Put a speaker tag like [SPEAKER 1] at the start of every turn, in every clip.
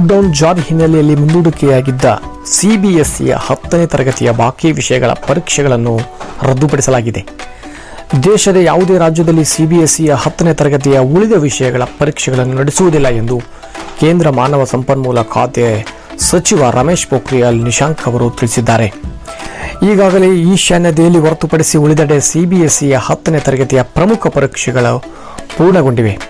[SPEAKER 1] Lockdown ಜಾರಿ ಹಿನ್ನೆಲೆಯಲ್ಲಿ ಮುಂದೂಡಿಕೆಯಾಗಿದ್ದ ಸಿಬಿಎಸ್ಇಯ ಹತ್ತನೇ ತರಗತಿಯ ಬಾಕಿ ವಿಷಯಗಳ ಪರೀಕ್ಷೆಗಳನ್ನು ರದ್ದುಪಡಿಸಲಾಗಿದೆ. ದೇಶದ ಯಾವುದೇ ರಾಜ್ಯದಲ್ಲಿ ಸಿಬಿಎಸ್ಇಯ ಹತ್ತನೇ ತರಗತಿಯ ಉಳಿದ ವಿಷಯಗಳ ಪರೀಕ್ಷೆಗಳನ್ನು ನಡೆಸುವುದಿಲ್ಲ ಎಂದು ಕೇಂದ್ರ ಮಾನವ ಸಂಪನ್ಮೂಲ ಖಾತೆ ಸಚಿವ ರಮೇಶ್ ಪೋಖ್ರಿಯಾಲ್ ನಿಶಾಂಕ್ ಅವರು ತಿಳಿಸಿದ್ದಾರೆ. ಈಗಾಗಲೇ ಈಶಾನ್ಯ ದೆಹಲಿ ಹೊರತುಪಡಿಸಿ ಉಳಿದೆಡೆ ಸಿಬಿಎಸ್ಇಯ ಹತ್ತನೇ ತರಗತಿಯ ಪ್ರಮುಖ ಪರೀಕ್ಷೆಗಳು ಪೂರ್ಣಗೊಂಡಿವೆ.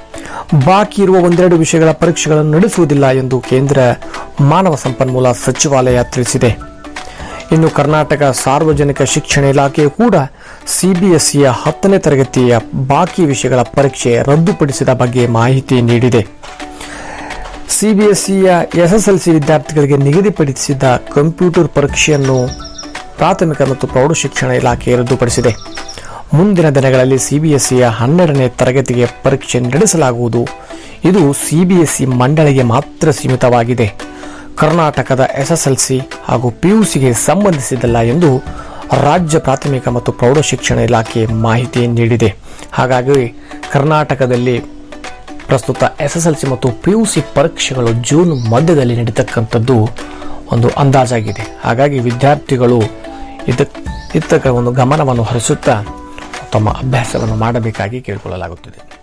[SPEAKER 1] ಬಾಕಿ ಇರುವ ಒಂದೆರಡು ವಿಷಯಗಳ ಪರೀಕ್ಷೆಗಳನ್ನು ನಡೆಸುವುದಿಲ್ಲ ಎಂದು ಕೇಂದ್ರ ಮಾನವ ಸಂಪನ್ಮೂಲ ಸಚಿವಾಲಯ ತಿಳಿಸಿದೆ. ಇನ್ನು ಕರ್ನಾಟಕ ಸಾರ್ವಜನಿಕ ಶಿಕ್ಷಣ ಇಲಾಖೆ ಕೂಡ ಸಿಬಿಎಸ್ಇಯ ಹತ್ತನೇ ತರಗತಿಯ ಬಾಕಿ ವಿಷಯಗಳ ಪರೀಕ್ಷೆ ರದ್ದುಪಡಿಸಿದ ಬಗ್ಗೆ ಮಾಹಿತಿ ನೀಡಿದೆ. ಸಿಬಿಎಸ್ಇಯ ಎಸ್ಎಸ್ಎಲ್ಸಿ ವಿದ್ಯಾರ್ಥಿಗಳಿಗೆ ನಿಗದಿಪಡಿಸಿದ ಕಂಪ್ಯೂಟರ್ ಪರೀಕ್ಷೆಯನ್ನು ಪ್ರಾಥಮಿಕ ಮತ್ತು ಪ್ರೌಢಶಿಕ್ಷಣ ಇಲಾಖೆ ರದ್ದುಪಡಿಸಿದೆ. ಮುಂದಿನ ದಿನಗಳಲ್ಲಿ ಸಿಬಿಎಸ್ಇಯ ಹನ್ನೆರಡನೇ ತರಗತಿಗೆ ಪರೀಕ್ಷೆ ನಡೆಸಲಾಗುವುದು. ಇದು ಸಿಬಿಎಸ್ಇ ಮಂಡಳಿಗೆ ಮಾತ್ರ ಸೀಮಿತವಾಗಿದೆ. ಕರ್ನಾಟಕದ ಎಸ್ಎಸ್ಎಲ್ಸಿ ಹಾಗೂ ಪಿಯುಸಿಗೆ ಸಂಬಂಧಿಸಿದಲ್ಲ ಎಂದು ರಾಜ್ಯ ಪ್ರಾಥಮಿಕ ಮತ್ತು ಪ್ರೌಢಶಿಕ್ಷಣ ಇಲಾಖೆ ಮಾಹಿತಿ ನೀಡಿದೆ. ಹಾಗಾಗಿ ಕರ್ನಾಟಕದಲ್ಲಿ ಪ್ರಸ್ತುತ ಎಸ್ಎಸ್ಎಲ್ಸಿ ಮತ್ತು ಪಿಯುಸಿ ಪರೀಕ್ಷೆಗಳು ಜೂನ್ ಮಧ್ಯದಲ್ಲಿ ನಡೀತಕ್ಕಂಥದ್ದು ಒಂದು ಅಂದಾಜಾಗಿದೆ. ಹಾಗಾಗಿ ವಿದ್ಯಾರ್ಥಿಗಳು ಇದಕ್ಕೆ ಇತ್ತಕ್ಕ ಒಂದು ಗಮನವನ್ನು ಹರಿಸುತ್ತಾ ತಮ್ಮ ಅಭ್ಯಾಸವನ್ನು ಮಾಡಬೇಕಾಗಿ ಕೇಳಿಕೊಳ್ಳಲಾಗುತ್ತದೆ.